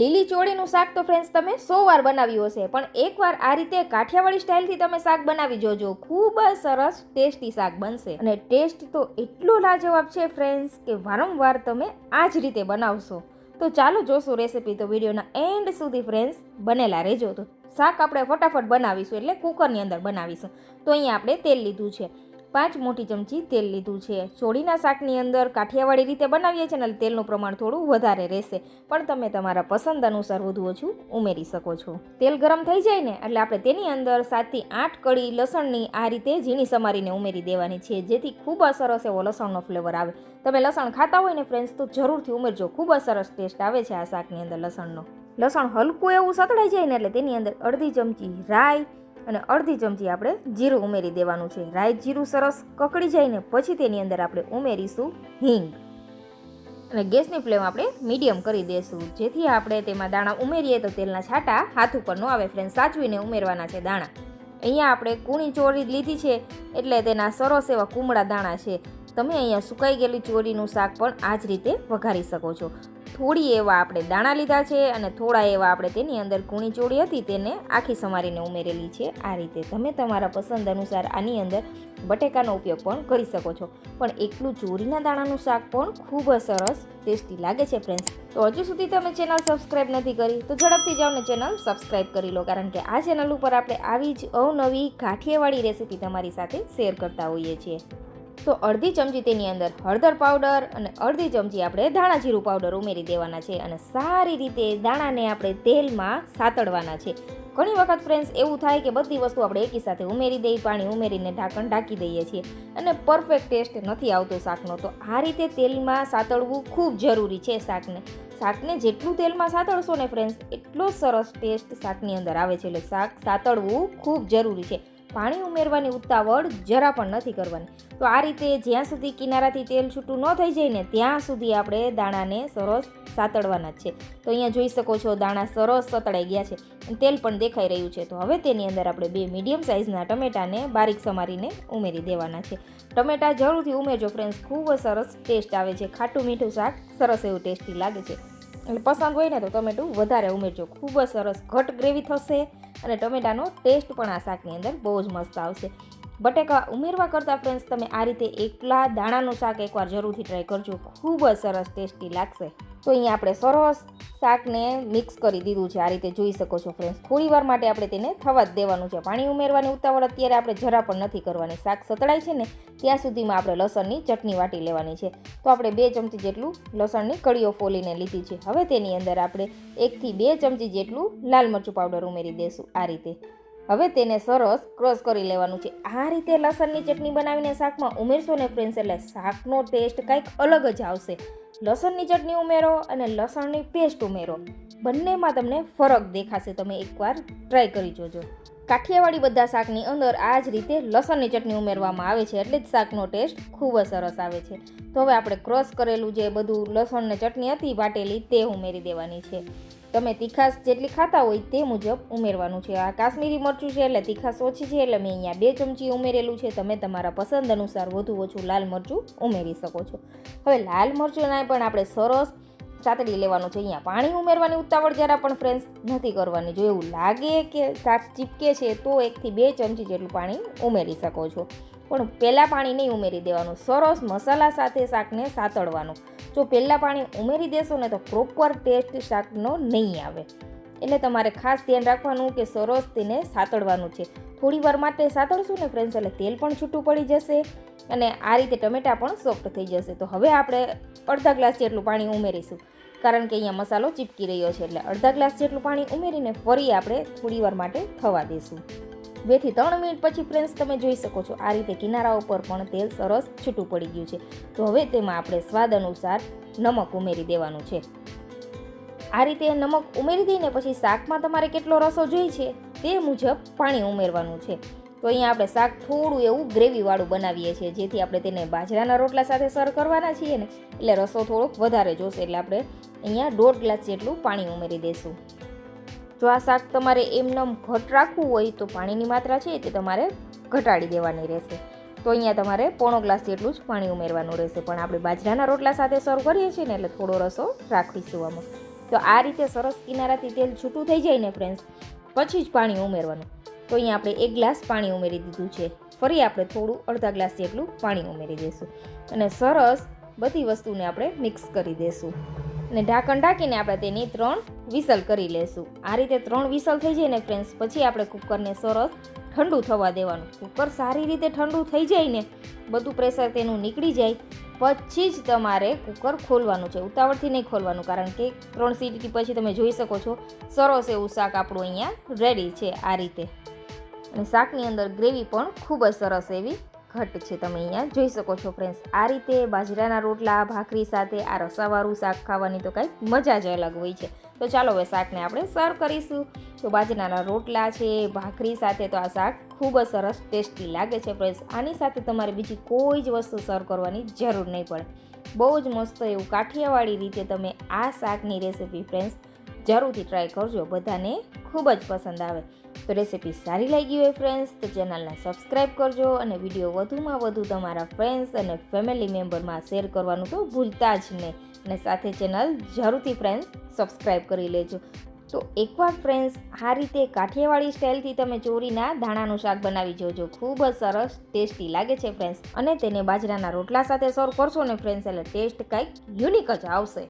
લીલી ચોળીનું શાક તો ફ્રેન્ડ્સ તમે સો વાર બનાવ્યું હશે, પણ એકવાર આ રીતે કાઠિયાવાડી સ્ટાઇલથી તમે શાક બનાવી જોજો. ખૂબ જ સરસ, ટેસ્ટી શાક બનશે. અને ટેસ્ટ તો એટલો લાજવાબ છે ફ્રેન્ડ્સ કે વારંવાર તમે આ જ રીતે બનાવશો. તો ચાલો જોશું રેસીપી તો વિડીયોના એન્ડ સુધી ફ્રેન્ડ્સ બનેલા રહેજો. તો શાક આપણે ફટાફટ બનાવીશું એટલે કુકરની અંદર બનાવીશું. તો અહીંયા આપણે તેલ લીધું છે. પાંચ મોટી ચમચી તેલ લીધું છે. ચોળીના શાકની અંદર કાઠિયાવાડી રીતે બનાવીએ છીએ ને તેલનું પ્રમાણ થોડું વધારે રહેશે. પણ તમે તમારા પસંદ અનુસાર વધુ ઓછું ઉમેરી શકો છો. તેલ ગરમ થઈ જાય ને, એટલે આપણે તેની અંદર સાતથી આઠ કળી લસણની આ રીતે ઝીણી સમારીને ઉમેરી દેવાની છે, જેથી ખૂબ જ સરસ એવો લસણનો ફ્લેવર આવે. તમે લસણ ખાતા હોય ને ફ્રેન્ડ્સ તો જરૂરથી ઉમેરજો. ખૂબ જ સરસ ટેસ્ટ આવે છે આ શાકની અંદર લસણનો. લસણ હલકું એવું સતળાઈ જાય ને, એટલે તેની અંદર અડધી ચમચી રાઈ અને અડધી ચમચી આપણે જીરું ઉમેરી દેવાનું છે. રાઈ જીરું સરસ કકડી જાય ને પછી તેની અંદર આપણે ઉમેરીશું હિંગ. અને ગેસની ફ્લેમ આપણે મીડિયમ કરી દઈશું જેથી આપણે તેમાં દાણા ઉમેરીએ તો તેલના છાંટા હાથ ઉપર ન આવે ફ્રેન્ડ સાચવીને ઉમેરવાના છે દાણા. અહીંયા આપણે કૂણી ચોરી લીધી છે એટલે તેના સરસ એવા કુમળા દાણા છે. તમે અહીંયા સુકાઈ ગયેલી ચોરીનું શાક પણ આ જ રીતે વઘારી શકો છો. થોડી એવા આપણે દાણા લીધા છે અને થોડા એવા આપણે તેની અંદર કૂણી ચોળી હતી તેને આખી સમારીને ઉમેરેલી છે. આ રીતે તમે તમારા પસંદ અનુસાર આની અંદર બટેકાનો ઉપયોગ પણ કરી શકો છો. પણ એકલું ચોરીના દાણાનું શાક પણ ખૂબ જ સરસ ટેસ્ટી લાગે છે ફ્રેન્ડ્સ તો હજુ સુધી તમે ચેનલ સબસ્ક્રાઈબ નથી કરી તો ઝડપથી જાઓ ને ચેનલ સબસ્ક્રાઈબ કરી લો. કારણ કે આ ચેનલ ઉપર આપણે આવી જ અવનવી કાઠિયાવાડી રેસીપી તમારી સાથે શેર કરતા હોઈએ છીએ. તો અડધી ચમચી તેની અંદર હળદર પાવડર અને અડધી ચમચી આપણે ધાણા જીરું પાવડર ઉમેરી દેવાના છે અને સારી રીતે દાણાને આપણે તેલમાં સાતળવાના છે. ઘણી વખત ફ્રેન્ડ્સ એવું થાય કે બધી વસ્તુ આપણે એકી સાથે ઉમેરી દઈએ, પાણી ઉમેરીને ઢાંકણ ઢાંકી દઈએ છીએ અને પરફેક્ટ ટેસ્ટ નથી આવતો શાકનો. તો આ રીતે તેલમાં સાતળવું ખૂબ જરૂરી છે શાકને. શાકને જેટલું તેલમાં સાતળશો ને ફ્રેન્ડ્સ એટલો સરસ ટેસ્ટ શાકની અંદર આવે છે. એટલે શાક સાતળવું ખૂબ જરૂરી છે. પાણી ઉમેરવાની ઉતાવળ જરા પણ નથી કરવાની. તો આ રીતે જ્યાં સુધી કિનારાથી તેલ છૂટું ન થઈ જાય ને ત્યાં સુધી આપણે દાણાને સરસ સાતળવાના છે. તો અહીંયા જોઈ શકો છો દાણા સરસ સતળાઈ ગયા છે તેલ પણ દેખાઈ રહ્યું છે. તો હવે તેની અંદર આપણે બે મીડિયમ સાઇઝના ટમેટાને બારીક સમારીને ઉમેરી દેવાના છે. ટમેટા જરૂરથી ઉમેરજો ફ્રેન્ડ્સ, ખૂબ સરસ ટેસ્ટ આવે છે. ખાટું મીઠું શાક સરસ એવું ટેસ્ટી લાગે છે. એટલે પસંદ હોય ને તો ટમેટું વધારે ઉમેરજો. ખૂબ જ સરસ ઘટ ગ્રેવી થશે અને ટમેટાનો ટેસ્ટ પણ આ શાકની અંદર બહુ જ મસ્ત આવશે. બટેકા ઉમેરવા કરતાં ફ્રેન્ડ્સ તમે આ રીતે એકલા દાણાનું શાક એકવાર જરૂરથી ટ્રાય કરજો. ખૂબ જ સરસ ટેસ્ટી લાગશે. તો અહીંયા આપણે સરસ શાકને મિક્સ કરી દીધું છે. આ રીતે જોઈ શકો છો ફ્રેન્ડ્સ થોડી વાર માટે આપણે તેને થવા જ દેવાનું છે. પાણી ઉમેરવાની ઉતાવળ અત્યારે આપણે જરા પણ નથી કરવાની. શાક સતળાય છે ને, ત્યાં સુધીમાં આપણે લસણની ચટણી વાટી લેવાની છે. તો આપણે બે ચમચી જેટલું લસણની કળીઓ ફોલીને લીધી છે. હવે તેની અંદર આપણે એકથી બે ચમચી જેટલું લાલ મરચું પાવડર ઉમેરી દઈશું આ રીતે. હવે તેને સરસ ક્રોસ કરી લેવાનું છે. આ રીતે લસણની ચટણી બનાવીને શાકમાં ઉમેરશો ને ફ્રેન્ડ્સ એટલે શાકનો ટેસ્ટ કંઈક અલગ જ આવશે. લસણની ચટણી ઉમેરો અને લસણની પેસ્ટ ઉમેરો. બંનેમાં તમને ફરક દેખાશે. તમે એકવાર ટ્રાય કરી જોજો. કાઠિયાવાડી બધા શાકની અંદર આ જ રીતે લસણની ચટણી ઉમેરવામાં આવે છે, એટલે જ શાકનો ટેસ્ટ ખૂબ જ સરસ આવે છે. તો હવે આપણે ક્રોસ કરેલું જે બધું લસણની ચટણી હતી, વાટેલી, તે ઉમેરી દેવાની છે. તમે તીખાશ જેટલી ખાતા હોય તે મુજબ ઉમેરવાનું છે. આ કાશ્મીરી મરચું છે એટલે તીખાશ ઓછી છે એટલે મેં અહીંયા બે ચમચી ઉમેરેલું છે. તમે તમારા પસંદ અનુસાર વધુ ઓછું લાલ મરચું ઉમેરી શકો છો. હવે લાલ મરચુંને પણ આપણે સરસ સાતડી લેવાનું છે. અહીંયા પાણી ઉમેરવાની ઉતાવળ જરા પણ ફ્રેન્ડ્સ નથી કરવાની. જો એવું લાગે કે શાક ચીપકે છે તો એકથી બે ચમચી જેટલું પાણી ઉમેરી શકો છો. પણ પહેલાં પાણી નહીં ઉમેરી દેવાનું. સરસ મસાલા સાથે શાકને સાતળવાનું. જો પહેલાં પાણી ઉમેરી દેશો ને તો પ્રોપર ટેસ્ટ શાકનો નહીં આવે. એટલે તમારે ખાસ ધ્યાન રાખવાનું કે સરસ તેને સાતળવાનું છે. થોડી વાર માટે સાતળશું ને ફ્રેન્ડ્સ એટલે તેલ પણ છૂટું પડી જશે અને આ રીતે ટમેટા પણ સોફ્ટ થઈ જશે. તો હવે આપણે અડધા ગ્લાસ જેટલું પાણી ઉમેરીશું. કારણ કે અહીંયા મસાલો ચીપકી રહ્યો છે, એટલે અડધા ગ્લાસ જેટલું પાણી ઉમેરીને ફરી આપણે થોડી વાર માટે થવા દઈશું બેથી ત્રણ મિનિટ પછી ફ્રેન્ડ્સ તમે જોઈ શકો છો. આ રીતે કિનારા ઉપર પણ તેલ સરસ છૂટું પડી ગયું છે. તો હવે તેમાં આપણે સ્વાદ અનુસાર નમક ઉમેરી દેવાનું છે. આ રીતે નમક ઉમેરી દઈને પછી શાકમાં તમારે કેટલો રસો જોઈએ છે તે મુજબ પાણી ઉમેરવાનું છે. તો અહીંયા આપણે શાક થોડું એવું ગ્રેવીવાળું બનાવીએ છીએ, જેથી આપણે તેને બાજરાના રોટલા સાથે સર્વ કરવાના છીએ ને. એટલે રસો થોડોક વધારે જોશે, એટલે આપણે અહીંયા દોઢ ગ્લાસ જેટલું પાણી ઉમેરી દઈશું. જો આ શાક તમારે એમનેમ ઘટ રાખવું હોય તો પાણીની માત્રા છે તે તમારે ઘટાડી દેવાની રહેશે. તો અહીંયા તમારે પોણો ગ્લાસ જેટલું જ પાણી ઉમેરવાનું રહેશે. પણ આપણે બાજરાના રોટલા સાથે સર્વ કરીએ છીએ ને એટલે થોડો રસો રાખીશું આમાં. તો આ રીતે સરસ કિનારાથી તેલ છૂટું થઈ જાય ને ફ્રેન્ડ્સ પછી જ પાણી ઉમેરવાનું. તો અહીંયા આપણે એક ગ્લાસ પાણી ઉમેરી દીધું છે. ફરી આપણે થોડું અડધા ગ્લાસ જેટલું પાણી ઉમેરી દઈશું. અને સરસ બધી વસ્તુને આપણે મિક્સ કરી દઈશું. અને ઢાંકણ ઢાંકીને આપણે તેની ત્રણ વિસલ કરી લેશું. આ રીતે ત્રણ વિસલ થઈ જાય ને ફ્રેન્ડ્સ પછી આપણે કુકરને સરસ ઠંડુ થવા દેવાનું. કુકર સારી રીતે ઠંડુ થઈ જાય ને બધું પ્રેશર તેનું નીકળી જાય, પછી જ તમારે કુકર ખોલવાનું છે. ઉતાવળથી નહીં ખોલવાનું, કારણ કે ત્રણ સીટી પછી તમે જોઈ શકો છો, સરસ એવું શાક આપણું અહીંયા રેડી છે આ રીતે. અને શાકની અંદર ગ્રેવી પણ ખૂબ જ સરસ એવી ઘટ છે. તમે અહીંયા જોઈ શકો છો ફ્રેન્ડ્સ આ રીતે બાજરાના રોટલા, ભાખરી સાથે, આ રસાવાળું શાક ખાવાની તો કાંઈક મજા જ અલગ હોય છે. તો ચાલો હવે શાકને આપણે સર્વ કરીશું. તો બાજરાના રોટલા છે, ભાખરી સાથે તો આ શાક ખૂબ જ સરસ ટેસ્ટી લાગે છે ફ્રેન્ડ્સ આની સાથે તમારે બીજી કોઈ જ વસ્તુ સર્વ કરવાની જરૂર નહીં પડે. બહુ જ મસ્ત એવું કાઠિયાવાડી રીતે તમે આ શાકની રેસીપી ફ્રેન્ડ્સ જરૂરથી ટ્રાય કરજો. બધાને ખૂબ જ પસંદ આવે. તો રેસિપી સારી લાગી હોય ફ્રેન્ડ્સ તો ચેનલને સબસ્ક્રાઈબ કરજો અને વીડિયો વધુમાં વધુ તમારા ફ્રેન્ડ્સ અને ફેમિલી મેમ્બરમાં શેર કરવાનું તો ભૂલતા જ નહીં અને સાથે ચેનલ જરૂરથી ફ્રેન્ડ્સ સબસ્ક્રાઈબ કરી લેજો તો એકવાર ફ્રેન્ડ્સ આ રીતે કાઠિયાવાડી સ્ટાઇલથી તમે ચોરીના દાણાનું શાક બનાવી જોજો. ખૂબ જ સરસ, ટેસ્ટી લાગે છે ફ્રેન્ડ્સ અને તેને બાજરાના રોટલા સાથે સર્વ કરશો ને ફ્રેન્ડ્સ એટલે ટેસ્ટ કંઈક યુનિક જ આવશે.